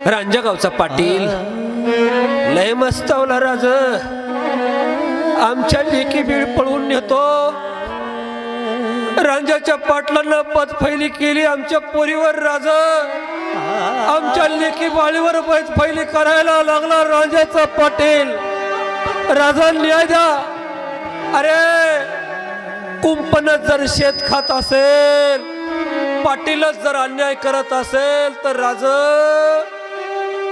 रांजागावचा पाटील. लय मस्तावला राज आमच्या लेकी बीळ पळवून नेतो. रांजाच्या पाटलानं पदफैली केली आमच्या पोरीवर राज. आमच्या लेकी बाळीवर पदफैली करायला लागला राजाचा पाटील. राजा न्याय द्या. अरे कुंपण जर शेत खात असेल पाटीलच जर अन्याय करत असेल तर राज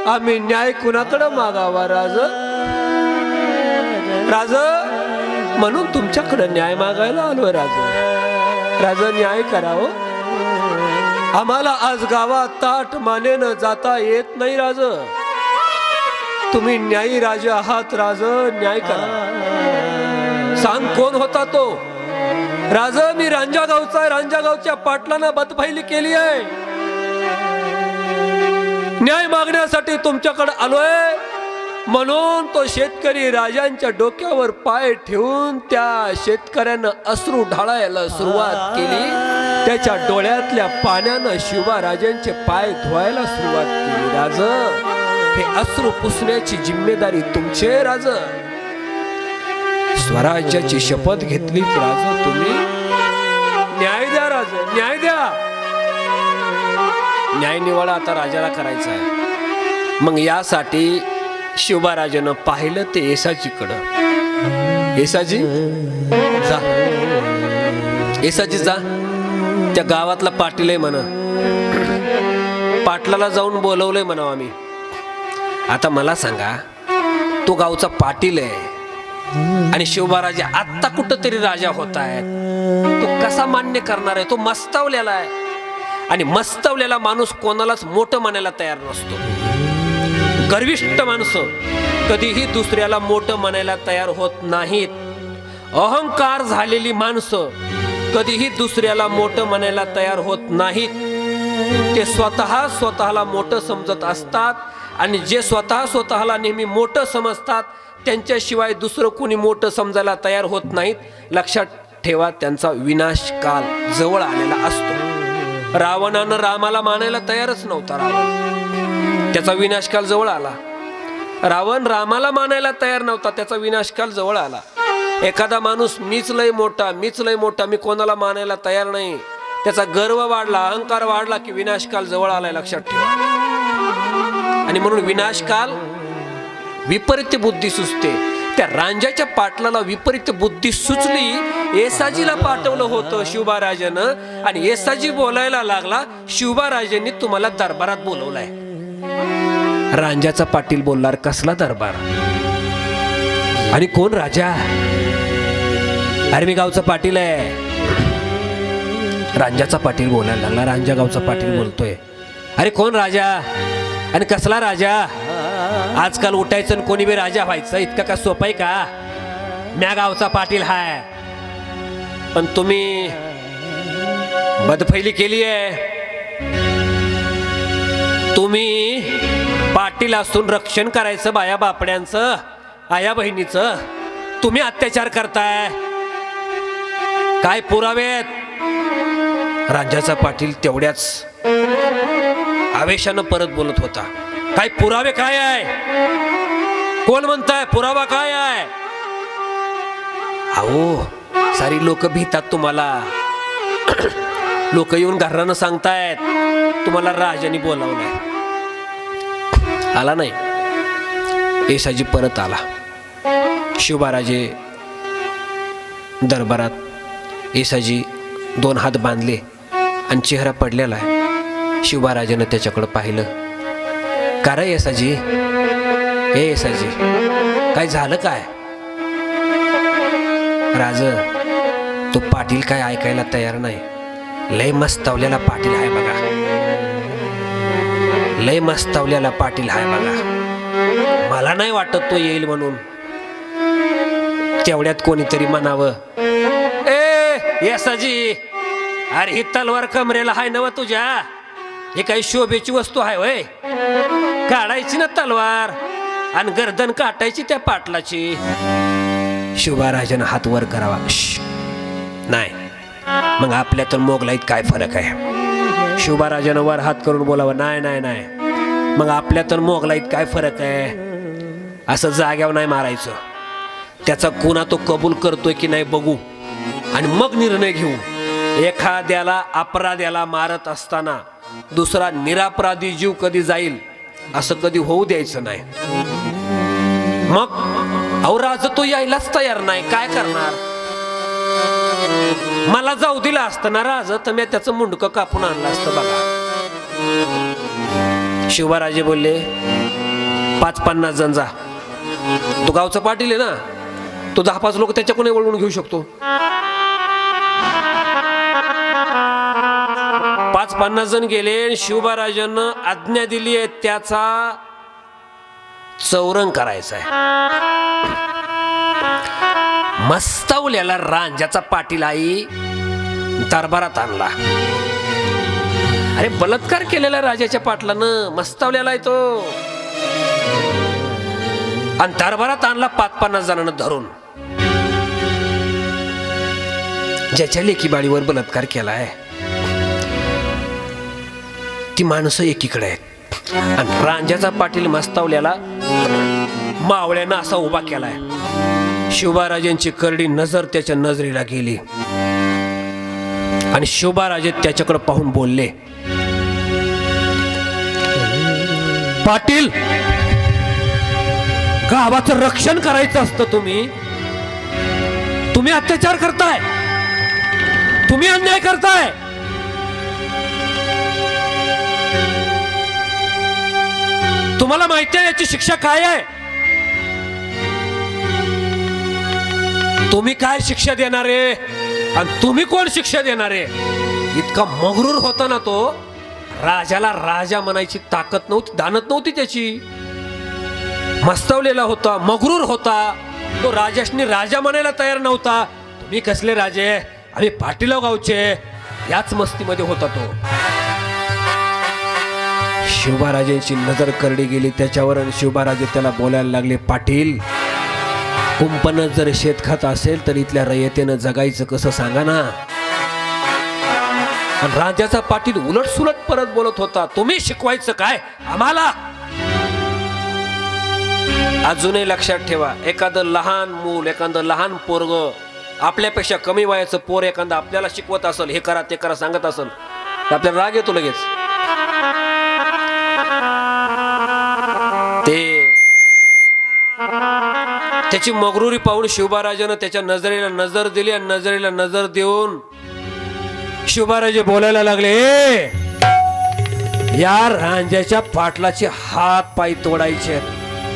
आम्ही न्याय कुणाकडं मागावा राज? राज म्हणून तुमच्याकडं न्याय मागायला आलो राज. राज न्याय करावं हो. आम्हाला आज गावात ताट मानेनं जाता येत नाही राज. तुम्ही न्यायी राजा आहात राज न्याय करा. सांग कोण होता तो? राज मी रांजा गावचा आहे रांजा गावच्या पाटलानं बदफैली केली आहे. न्याय मागण्यासाठी तुमच्याकडे आलोय. म्हणून तो शेतकरी राजांच्या डोक्यावर पाय ठेवून त्या शेतकऱ्यानं अश्रू ढाळायला सुरुवात केली. त्याच्या डोळ्यातल्या पाण्यानं शिवा राजांचे पाय धुवायला सुरुवात केली राज. हे अश्रू पुसण्याची जिम्मेदारी तुमचे राज. स्वराज्याची शपथ घेतलीच राज तुम्ही. न्याय द्या राज. न्याय द्या. न्यायनिवाळा आता राजाला करायचा आहे. मग यासाठी शिवबाराजानं पाहिलं ते येसाजीकडं. येसाजी? जा. येसाजी जा. त्या गावातला पाटील आहे म्हणा. पाटलाला जाऊन बोलवलंय म्हणावं आम्ही. आता मला सांगा तो गावचा पाटील आहे. आणि शिवबाराजे आत्ता कुठंतरी राजा होत आहेत तो कसा मान्य करणार आहे? तो मस्तावलेला आहे. आणि मस्तवलेला माणूस कोणालाच मोठं मानायला तयार नसतो. गर्विष्ट माणसं कधीही दुसऱ्याला मोठं म्हणायला तयार होत नाहीत. अहंकार झालेली माणसं कधीही दुसऱ्याला मोठं म्हणायला तयार होत नाहीत. ते स्वतः स्वतःला मोठं समजत असतात आणि जे स्वतः स्वतःला नेहमी मोठं समजतात त्यांच्याशिवाय दुसरं कोणी मोठं समजायला तयार होत नाहीत. लक्षात ठेवा त्यांचा विनाश काल जवळ आलेला असतो. रावणानं रामाला मानायला तयारच नव्हता रावण. त्याचा विनाशकाल जवळ आला. रावण रामाला मानायला तयार नव्हता त्याचा विनाशकाल जवळ आला. एखादा माणूस मीच लय मोठा मीच लय मोठा मी कोणाला मानायला तयार नाही. त्याचा गर्व वाढला अहंकार वाढला की विनाशकाल जवळ आलाय लक्षात ठेवा. आणि म्हणून विनाशकाल विपरीत बुद्धी सुचते. त्या रांजाच्या पाटलाला विपरीत बुद्धी सुचली येसाजीला पाठवलं होतं शिवबाराजानं. आणि येसाजी बोलायला लागला शिवबाराजांनी तुम्हाला दरबारात बोलवलाय. रांजाचा पाटील बोलणार कसला दरबार? आणि कोण राजा? अरे मी गावचा पाटील आहे. रांजाचा पाटील बोलायला लागला रांजा गावचा पाटील बोलतोय. अरे कोण राजा? आणि कसला राजा? आजकाल उठायचं आणि कोणी बी राजा व्हायचं इतकं का सोपं आहे का? म्या गावचा पाटील हाय. पण तुम्ही बदफैली केली आहे. तुम्ही पाटील असून रक्षण करायचं बाया बापड्यांचं आया बहिणीचं. तुम्ही अत्याचार करताय. काय पुरावेत? राज्याचा पाटील तेवढ्याच आवेशानं परत बोलत होता. काय पुरावे काय आहे? कोण म्हणताय पुरावा काय आहे? अहो सारी लोक भीतात तुम्हाला. लोक येऊन घरानं सांगतायत तुम्हाला राजाने बोलावलंय. आला नाही. येसाजी परत आला. शिवबाराजे दरबारात येसाजी दोन हात बांधले आणि चेहरा पडलेला आहे. शिवबाराजानं त्याच्याकडं पाहिलं. का रे येसाजी? हे येसाजी काय झालं काय? राज तो पाटील काय ऐकायला तयार नाही? लय मस्तावलेला पाटील आहे बघा. लय मस्तावलेला पाटील आहे बघा. मला नाही वाटत तो येईल म्हणून. तेवढ्यात कोणीतरी म्हणावं ए येसाजी अरे ही तलवार कमरेला हाय नव तुझ्या? ही काही शोभेची वस्तू आहे वय काढायची ना तलवार आणि गर्दन काटायची त्या पाटलाची. शिवबाराजानं हात वर करावा. नाही. मग आपल्यातून मोगलाईत काय फरक आहे? शिवबाराजानं वर हात करून बोलावं. नाही नाही नाही. मग आपल्यातून मोगलाईत काय फरक आहे? असं जाग्यावर नाही मारायचं. त्याचा कुणा तो कबूल करतोय की नाही बघू. आणि मग निर्णय घेऊ. एखाद्याला अपराध्याला मारत असताना दुसरा निरापराधी जीव कधी जाईल? असं कधी होऊ द्यायचं नाही. मग अहो राज तो यायलाच तयार नाही. काय करणार? मला जाऊ दिला असतं ना राज तर मी त्याचं मुंडकं कापून आणलं असतं बघा. शिवराजे बोलले पाच पन्नास जण जा. तो गावचा पाटील आहे ना? तो दहा पाच लोक त्याच्याकडून वळवून घेऊ शकतो. पन्नास जण गेले आणि शिवबाराजांना आज्ञा दिली आहे त्याचा चौरंग करायचा आहे. मस्तावल्याला ज्याचा पाटील आई दरबारात आणला. अरे बलात्कार केलेला राजाच्या पाटलानं मस्तावल्याला आहे तो आणि दरबारात आणला पाच पन्नास जणांना धरून. ज्याच्या लेखीबाळीवर बलात्कार केलाय. ती माणसं एकीकडे आहेत. आणि रांजाचा पाटील मस्तावल्याला मावळ्यानं असा उभा केलाय. शिवबाराजांची करडी नजर त्याच्या नजरेला गेली. आणि शिवबाराजे त्याच्याकडे पाहून बोलले पाटील गावाचं रक्षण करायचं असतं तुम्ही. तुम्ही अत्याचार करताय. तुम्ही अन्याय करताय. तुम्हाला माहिती आहे याची शिक्षा काय आहे? तुम्ही काय शिक्षा देणारे आणि तुम्ही कोण शिक्षा देणारे इतका मगरूर होता ना तो. राजाला राजा म्हणायची ताकद नव्हती दानत नव्हती त्याची. मस्तवलेला होता मगरूर होता. तो राजाशनी राजा म्हणायला तयार नव्हता. तुम्ही कसले राजे? आम्ही पाटीलाव गावचे याच मस्तीमध्ये होता तो. शिवबाराजेंची नजर करडी गेली. त्याच्यावर आणि शिवबाराजे त्याला बोलायला लागले पाटील कुंपण जर शेत खात असेल तर इथल्या रयतेनं जगायचं कसं सांगा ना? राजाचा पाटील उलट सुलट परत बोलत होता तुम्ही शिकवायचं काय? आम्हाला? अजूनही लक्षात ठेवा एखादं लहान मूल एखादं लहान पोरग आपल्यापेक्षा कमी वयाचं पोर एखादं आपल्याला शिकवत असेल हे करा ते करा सांगत असेल आपल्याला राग येतो लगेच. ते त्याची मगरुरी पाहून शिवबाराजानं त्याच्या नजरेला नजर दिली आणि नजरेला नजर देऊन शिवबाराजे बोलायला लागले या रांजाच्या पाटलाचे हात पाय तोडायचे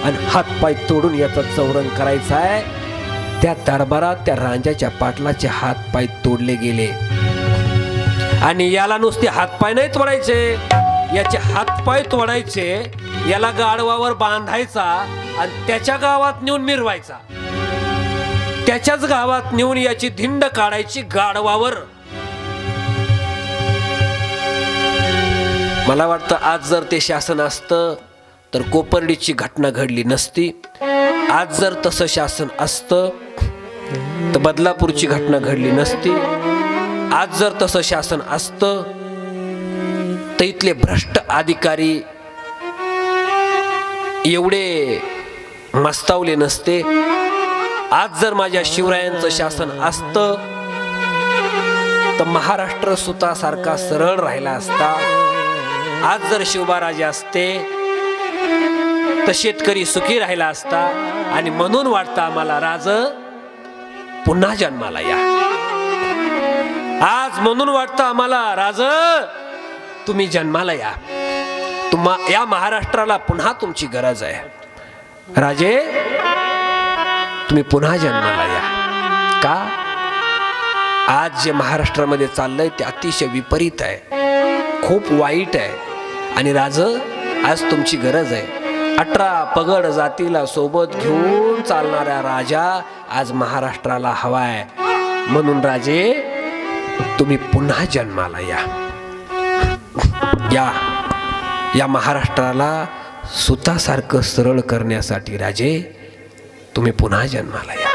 आणि हात पाय तोडून याचा चौरण करायचा आहे. त्या दरबारात त्या रांजाच्या पाटलाचे हात पाय तोडले गेले. आणि याला नुसते हातपाय नाही तोडायचे. याचे हातपाय तोडायचे याला गाडवावर बांधायचा आणि त्याच्या गावात नेऊन मिरवायचा. त्याच्याच गावात नेऊन याची धिंड काढायची गाडवावर मला वाटतं आज जर ते शासन असतं तर कोपर्डीची घटना घडली नसती. आज जर तसं शासन असतं तर बदलापूरची घटना घडली नसती. आज जर तसं शासन असतं तर इथले भ्रष्ट अधिकारी एवढे मस्तावले नसते. आज जर माझ्या शिवरायांचं शासन असतं तर महाराष्ट्र सुतासारखा सरळ राहिला असता. आज जर शिवबाराजे असते तर शेतकरी सुखी राहिला असता. आणि म्हणून वाटतं आम्हाला राज पुन्हा जन्माला या. आज म्हणून वाटतं आम्हाला राज तुम्ही जन्माला या. तुम्हा या महाराष्ट्राला पुन्हा तुमची गरज आहे. राजे तुम्ही पुन्हा जन्माला या. का? आज जे महाराष्ट्रामध्ये चाललंय ते अतिशय विपरीत आहे. खूप वाईट आहे. आणि राज आज तुमची गरज आहे. अठरा पगड जातीला सोबत घेऊन चालणारा राजा आज महाराष्ट्राला हवा आहे म्हणून राजे तुम्ही पुन्हा जन्माला या. या या महाराष्ट्राला सुतासारखं सरळ करण्यासाठी राजे तुम्ही पुन्हा जन्माला या.